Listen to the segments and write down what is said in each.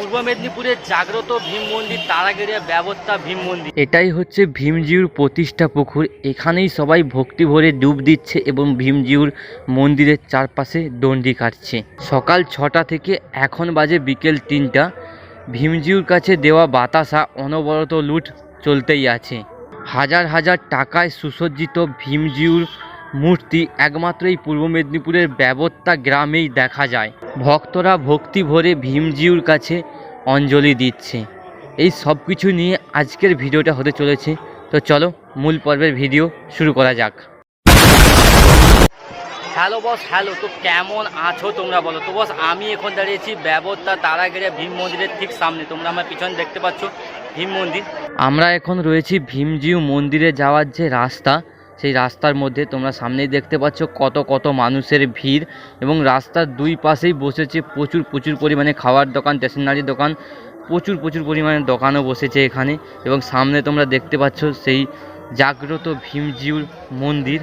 পূর্ব মেদিনীপুরের জাগ্রত ভীম মন্দির, তারাগেরিয়া ব্যবস্থা ভীম মন্দির। এটাই হচ্ছে ভীমজিউর প্রতিষ্ঠা পুকুর। এখানেই সবাই ভক্তি ভরে ডুব দিচ্ছে এবং ভীমজিউর মন্দিরের চারপাশে দণ্ডি কাটছে। সকাল ছটা থেকে এখন বাজে বিকেল তিনটা। ভীমজিউর কাছে দেওয়া বাতাসা অনবরত লুট চলতেই আছে। হাজার হাজার টাকায় সুসজ্জিত ভীমজিউর মূর্তি একমাত্র এই পূর্ব মেদিনীপুরের ব্যবত্তা গ্রামেই দেখা যায়। ভক্তরা ভক্তি ভরে ভীমজিউর কাছে অঞ্জলি দিচ্ছে। এই সব কিছু নিয়ে আজকের ভিডিওটা হতে চলেছে। তো চলো মূল পর্বের ভিডিও শুরু করা যাক। হ্যালো বস হ্যালো তো কেমন আছো তোমরা বলো? তো বস আমি এখন দাঁড়িয়েছি ব্যবত্তা তারাগেরিয়া ভীম মন্দিরের ঠিক সামনে। তোমরা আমার পিছনে দেখতে পাচ্ছ ভীম মন্দির। আমরা এখন রয়েছি ভীমজিউ মন্দিরে যাওয়ার যে রাস্তা সেই রাস্তার মধ্যে তোমরা সামনেই দেখতে পাচ্ছ কত কত মানুষের ভিড় এবং রাস্তার দুই পাশেই বসেছে প্রচুর প্রচুর পরিমাণে খাওয়ার দোকান স্টেশনারি দোকান, প্রচুর প্রচুর পরিমাণে দোকানও বসেছে এখানে এবং সামনে তোমরা দেখতে পাচ্ছ সেই জাগ্রত ভীমজিউর মন্দির।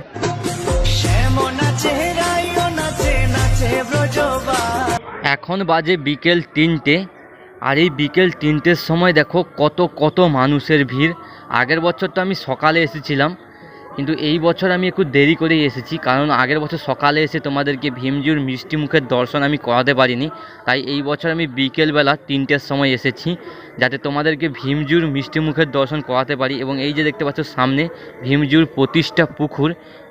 এখন বাজে বিকেল তিনটে আর এই বিকেল তিনটের সময় দেখো কত কত মানুষের ভিড়। আগের বছর তো আমি সকালে এসেছিলাম কিন্তু এই বছর আমি একটু দেরি করেই এসেছি, কারণ আগের বছর সকালে এসে তোমাদেরকে ভীমজিউর মিষ্টি মুখের দর্শন আমি করাতে পারিনি। তাই এই বছর আমি বিকেলবেলা তিনটের সময় এসেছি, যাতে তোমাদেরকে ভীমজুর মিষ্টি মুখের দর্শন করাতে পারি এবং এই যে দেখতে পাচ্ছ সামনে ভীমজুর প্রতিষ্ঠা পুকুর,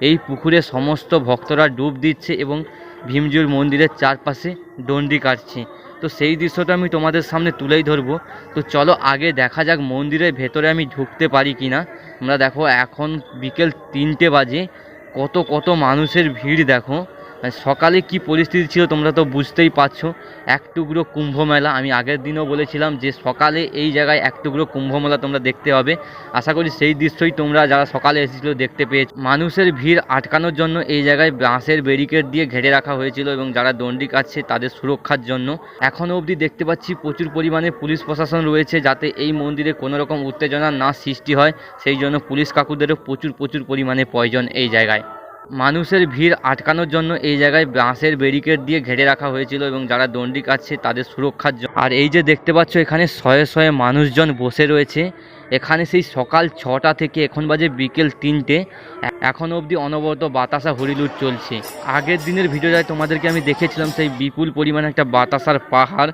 এই পুকুরে সমস্ত ভক্তরা ডুব দিচ্ছে এবং ভীমজুর মন্দিরের চারপাশে ডন্ডি কাটছে। তো সেই দৃশ্যটা আমি তোমাদের সামনে তুলেই ধরবো। তো চলো আগে দেখা যাক মন্দিরের ভেতরে আমি ঢুকতে পারি কি না তোমরা দেখো, এখন বিকেল তিনটে বাজে। কত কত মানুষের ভিড় দেখো। সকালে কি পরিস্থিতি ছিল তোমরা তো বুঝতেই পারছ। এক টুকরো কুম্ভ মেলা, আমি আগের দিনও বলেছিলাম যে সকালে এই জায়গায় এক টুকরো কুম্ভ মেলা তোমরা দেখতে হবে আশা করি সেই দৃশ্যই তোমরা যারা সকালে এসেছিল দেখতে পেয়েছ। মানুষের ভিড় আটকানোর জন্য এই জায়গায় বাঁশের ব্যারিকেড দিয়ে ঘিরে রাখা হয়েছিল এবং যারা দণ্ডি কাটছে তাদের সুরক্ষার জন্য। এখনও অবধি দেখতে পাচ্ছি প্রচুর পরিমাণে পুলিশ প্রশাসন রয়েছে যাতে এই মন্দিরে কোনো রকম উত্তেজনা না সৃষ্টি হয়। সেই জন্য পুলিশ কাকুদেরও প্রচুর প্রচুর পরিমাণে প্রয়োজন এই জায়গায়। মানুষের ভিড় আটকানোর জন্য এই জায়গায় বাঁশের ব্যারিকেড দিয়ে ঘিরে রাখা হয়েছিল এবং যারা দণ্ডি কাটছে তাদের সুরক্ষার জন্য। আর এই যে দেখতে পাচ্ছ, এখানে শয়ে শয়ে মানুষজন বসে রয়েছে। এখানে সেই সকাল ছটা থেকে এখন বাজে বিকেল তিনটে। এখন অবধি অনবরত বাতাসা হরিলুট চলছে। আগের দিনের ভিডিওটায় তোমাদেরকে আমি দেখেছিলাম সেই বিপুল পরিমাণে একটা বাতাসার পাহাড়।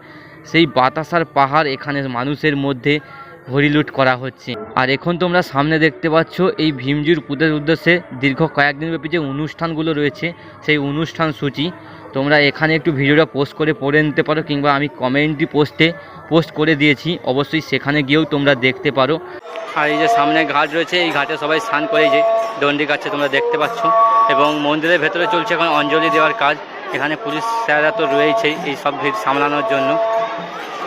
সেই বাতাসার পাহাড় এখানে মানুষের মধ্যে হরিলুট করা হচ্ছে। আর এখন তোমরা সামনে দেখতে পাচ্ছ, এই ভীমজির পুজোর উদ্দেশ্যে দীর্ঘ কয়েকদিন ব্যাপী যে অনুষ্ঠানগুলো রয়েছে, সেই অনুষ্ঠান সূচি। তোমরা এখানে একটু ভিডিওটা পোস্ট করে পড়ে নিতে পারো, কিংবা আমি কমেন্টটি পোস্টে পোস্ট করে দিয়েছি। অবশ্যই সেখানে গিয়েও তোমরা দেখতে পারো। আর এই যে সামনে ঘাট রয়েছে, এই ঘাটে সবাই স্নান করে যে দণ্ডি কাটছে তোমরা দেখতে পাচ্ছ। এবং মন্দিরের ভেতরে চলছে এখন অঞ্জলি দেওয়ার কাজ। এখানে পুলিশ স্যাররা তো রয়েছেই এই সব ভিড় সামলানোর জন্য।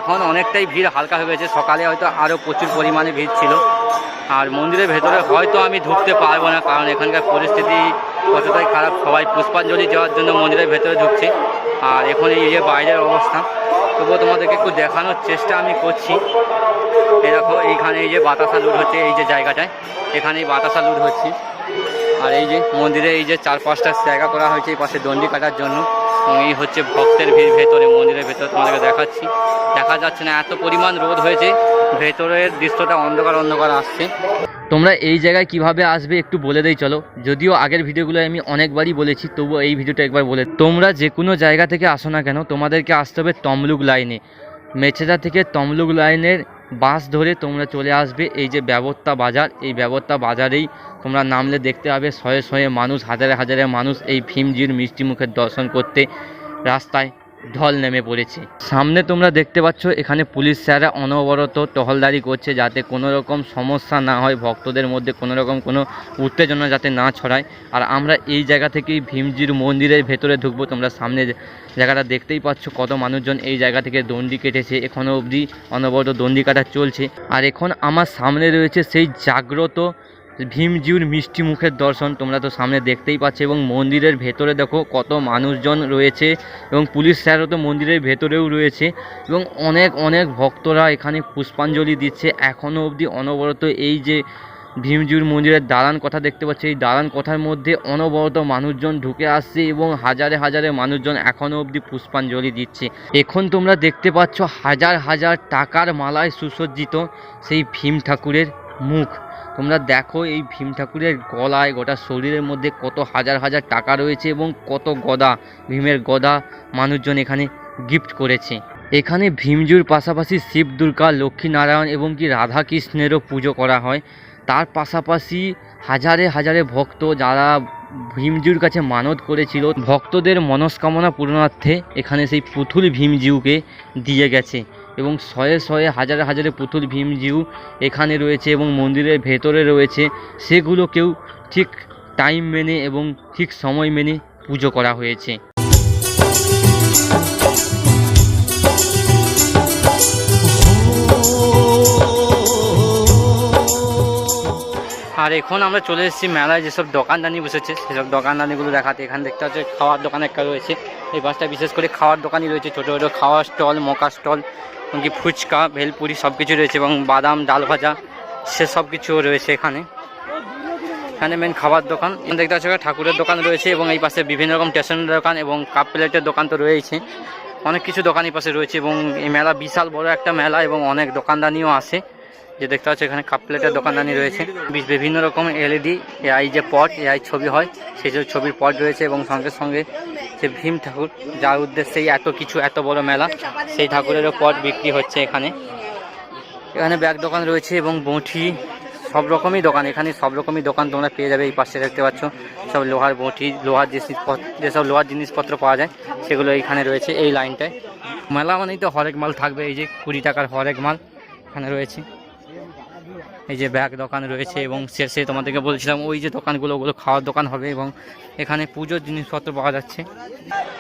এখন অনেকটাই ভিড়, হালকা হয়ে গেছে। সকালে হয়তো আরও প্রচুর পরিমাণে ভিড় ছিল। আর মন্দিরের ভেতরে হয়তো আমি ঢুকতে পারব না, কারণ এখানকার পরিস্থিতি কতটাই খারাপ, সবাই পুষ্পাঞ্জলি দেওয়ার জন্য মন্দিরের ভেতরে ঢুকছে। আর এখন এই যে বাইরের অবস্থা, তবুও তোমাদেরকে একটু দেখানোর চেষ্টা আমি করছি। দেখো, এইখানে এই যে বাতাসা লুট হচ্ছে এই যে জায়গাটায়। এখানে এই বাতাসা লুট হচ্ছে। আর এই যে মন্দিরে এই যে চার পাঁচটা জায়গা করা হয়েছে এই পাশে দণ্ডি কাটার জন্য। এই হচ্ছে ভক্তের ভিড় ভেতরে, মন্দিরের ভেতরে তোমাদেরকে দেখাচ্ছি। দেখা যাচ্ছে না, এত পরিমাণ রোদ হয়েছে, ভেতরের দৃশ্যটা অন্ধকার অন্ধকার আসছে। তোমরা এই জায়গায় কীভাবে আসবে একটু বলে দেই, চলো। যদিও আগের ভিডিওগুলো আমি অনেকবারই বলেছি, তবুও এই ভিডিওটা একবার বলে তোমরা যে কোনো জায়গা থেকে আসো না কেন, তোমাদেরকে আসতে হবে তমলুক লাইনে। মেছেদা থেকে তমলুক লাইনের বাস ধরে তোমরা চলে আসবে। এই যে ব্যবত্তা বাজার, এই ব্যবত্তা বাজারেই তোমরা নামলে দেখতে পাবে শয়ে শয়ে মানুষ, হাজারে হাজারে মানুষ এই ভীমজির মিষ্টি মুখের দর্শন করতে রাস্তায় ঢল নেমে পড়েছে। সামনে তোমরা দেখতে পাচ্ছ, এখানে পুলিশ স্যাররা অনবরত টহলদারি করছে যাতে কোনো রকম সমস্যা না হয়, ভক্তদের মধ্যে কোনো রকম কোনো উত্তেজনা যাতে না ছড়ায়। আর আমরা এই জায়গা থেকেই ভীমজির মন্দিরের ভেতরে ঢুকবো। তোমরা সামনে জায়গাটা দেখতেই পাচ্ছ, কত মানুষজন এই জায়গা থেকে দণ্ডি কেটেছে। এখনও অবধি অনবরত দণ্ডি কাটা চলছে। আর এখন আমার সামনে রয়েছে সেই জাগ্রত ভীমজিউর মিষ্টি মুখের দর্শন তোমরা তো সামনে দেখতেই পাচ্ছ এবং মন্দিরের ভেতরে দেখো কত মানুষজন রয়েছে এবং পুলিশ স্যারও তো মন্দিরের ভেতরেও রয়েছে এবং অনেক অনেক ভক্তরা এখানে পুষ্পাঞ্জলি দিচ্ছে। এখনও অবধি অনবরত এই যে ভীমজিউর মন্দিরের দালান কথা দেখতে পাচ্ছি, এই দালান কথার মধ্যে অনবরত মানুষজন ঢুকে আসছে এবং হাজারে হাজারে মানুষজন এখনও অবধি পুষ্পাঞ্জলি দিচ্ছে। এখন তোমরা দেখতে পাচ্ছ হাজার হাজার টাকার মালায় সুসজ্জিত সেই ভীম ঠাকুরের মুখ। তোমরা দেখো এই ভীম ঠাকুরের গলায় গোটা শরীরের মধ্যে কত হাজার হাজার টাকা রয়েছে এবং কত গদা, ভীমের গদা মানুষজন এখানে গিফট করেছে। এখানে ভীমজুর পাশাপাশি শিব দুর্গা লক্ষ্মীনারায়ণ এবং কি রাধাকৃষ্ণেরও পুজো করা হয়। তার পাশাপাশি হাজারে হাজারে ভক্ত যারা ভীমজিউর কাছে মানত করেছিল, ভক্তদের মনস্কামনা পূরণার্থে এখানে সেই পুতুল ভীমজিউকে দিয়ে গেছে। এবং শয়ে শয়ে হাজারে হাজারে পুতুল ভীমজিউ এখানে রয়েছে এবং মন্দিরের ভেতরে রয়েছে। সেগুলোকেও ঠিক টাইম মেনে এবং ঠিক সময় মেনে পুজো করা হয়েছে। আর এখন আমরা চলে এসেছি মেলায়, যেসব দোকানদানি বসেছে, সেসব দোকানদানিগুলো দেখাতে। এখানে দেখতে হচ্ছে খাওয়ার দোকান একটা রয়েছে। এই বাসটা বিশেষ করে খাওয়ার দোকানই রয়েছে, ছোটো ছোটো খাওয়ার স্টল মকা স্টল, এমনকি ফুচকা, ভেলপুরি সব কিছু রয়েছে, এবং বাদাম, ডাল ভাজা, সে সব কিছু রয়েছে এখানে। এখানে মেন খাবার দোকান। এখানে দেখতে পাচ্ছি, ঠাকুরের দোকান রয়েছে, এবং এই পাশে বিভিন্ন রকম স্টেশনের দোকান এবং কাপ প্লেটের দোকান তো রয়েছে। অনেক কিছু দোকান এই পাশে রয়েছে, এবং এই মেলা বিশাল বড় একটা মেলা, এবং অনেক দোকানদানিও আসে যে দেখতে পাচ্ছ এখানে কাপ প্লেটের দোকানদানি রয়েছে। বিভিন্ন রকম এলইডি এআই যে পট এআই ছবি হয়, সেই সব ছবির পট রয়েছে এবং সঙ্গে সঙ্গে যে ভীম ঠাকুর, যার উদ্দেশ্যে এই এত কিছু, এত বড় মেলা, সেই ঠাকুরেরও পট বিক্রি হচ্ছে এখানে। এখানে ব্যাগ দোকান রয়েছে এবং বঁটি সব রকমই দোকান। এখানে সব রকমই দোকান তোমরা পেয়ে যাবে এই পাশে দেখতে পাচ্ছ। সব লোহার বঁটি লোহার জিনিসপত্র যেসব লোহার জিনিসপত্র পাওয়া যায়, সেগুলো এইখানে রয়েছে এই লাইনটায়। মেলা মানেই তো হরেক মাল থাকবে, এই যে কুড়ি টাকার হরেক মাল এখানে রয়েছে। এই যে ব্যাগ দোকান রয়েছে এবং শেষে তোমাদেরকে বলছিলাম, ওই যে দোকানগুলো, ওগুলো খাওয়ার দোকান হবে এবং এখানে পুজোর জিনিসপত্র পাওয়া যাচ্ছে।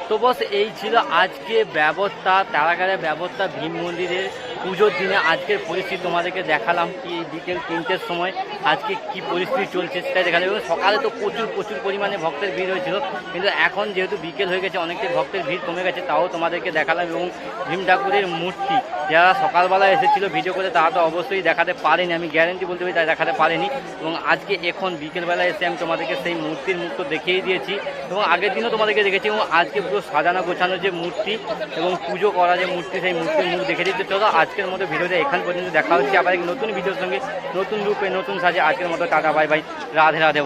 তো বস, এই ছিল আজকে ব্যবস্থা, তারাগারের ব্যবস্থা, ভীম মন্দিরের পুজোর দিনে আজকের পরিস্থিতি। তোমাদেরকে দেখালাম কি বিকেল তিনটের সময় আজকে কি পরিস্থিতি চলছে সেটা দেখালাম। এবং সকালে তো প্রচুর প্রচুর পরিমাণে ভক্তের ভিড় হয়েছিল। কিন্তু এখন যেহেতু বিকেল হয়ে গেছে, অনেকটাই ভক্তের ভিড় কমে গেছে, তাও তোমাদেরকে দেখালাম। এবং ভীম ঠাকুরের মূর্তি যারা সকালবেলা এসেছিল ভিডিও করে তারা তো অবশ্যই দেখাতে পারেনি। আমি গ্যারেন্টি বলতে পারি, তারা দেখাতে পারেনি। এবং আজকে এখন বিকেলবেলা এসে আমি তোমাদেরকে সেই মূর্তির মুখ তো দেখিয়ে দিয়েছি। এবং আগের দিনও তোমাদেরকে দেখেছি এবং আজকে পুরো সাজানো গোছানো যে মূর্তি এবং পুজো করা যে মূর্তি, সেই মূর্তির মুখ দেখে দিতে চলো, আজকের মতো ভিডিওটা এখান পর্যন্ত দেখা হচ্ছে। আবার এক নতুন ভিডিওর সঙ্গে, নতুন রূপে, নতুন সাজে আজকের মতো, tata, bye bye, Radhe Radhe